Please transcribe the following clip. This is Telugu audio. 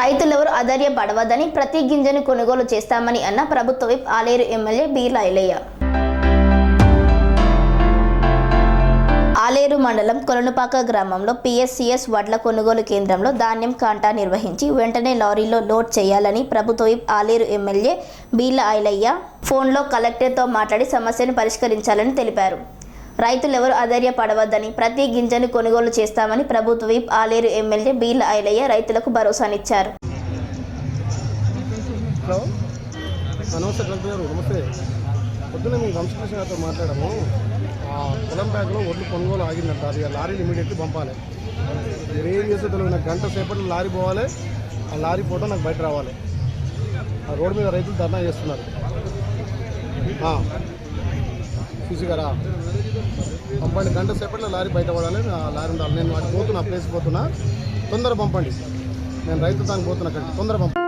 రైతులెవరు అధైర్య పడవద్దని ప్రతి గింజను కొనుగోలు చేస్తామని అన్న ప్రభుత్వ విప్ ఆలేరు ఎమ్మెల్యే బీర్లా ఐలయ్య ఆలేరు మండలం కొలనుపాక గ్రామంలో పిఎస్సిఎస్ వడ్ల కొనుగోలు కేంద్రంలో ధాన్యం కాంటా నిర్వహించి వెంటనే లారీలో లోడ్ చేయాలని ప్రభుత్వ విప్ ఆలేరు ఎమ్మెల్యే బీర్ల ఐలయ్య ఫోన్లో కలెక్టర్తో మాట్లాడి సమస్యను పరిష్కరించాలని తెలిపారు. రైతులెవరు అధైర్య పడవద్దని ప్రతి గింజను కొనుగోలు చేస్తామని ప్రభుత్వ విప్ ఆలేరు ఎమ్మెల్యే బీర్ల ఐలయ్య రైతులకు భరోసానిచ్చారు. హలో. నమస్తే నమస్తే. పొద్దున్న మేము వంశకృష్ణ గారితో మాట్లాడాము. పొలం బ్యాగ్లో ఒడ్లు కొనుగోలు ఆగిందంట. అది లారీలు ఇమీడియట్లీ పంపాలి. మీరు ఏం చేస్తే తెలియదు నాకు గంట సేపట్లో లారీ పోవాలి. ఆ లారీ ఫోటో నాకు బయట రావాలి. ఆ రోడ్డు మీద రైతులు ధర్నా చేస్తున్నారు. చూసి పంపండి. గంట సేపట్లో లారీ బయట పడాలి. లారీ ఉండాలి. నేను వాటి పోతున్నా ప్లేస్ పోతున్నా. తొందర పంపండి. నేను రైతు దానికి పోతున్నా కంటే తొందర పంపండి.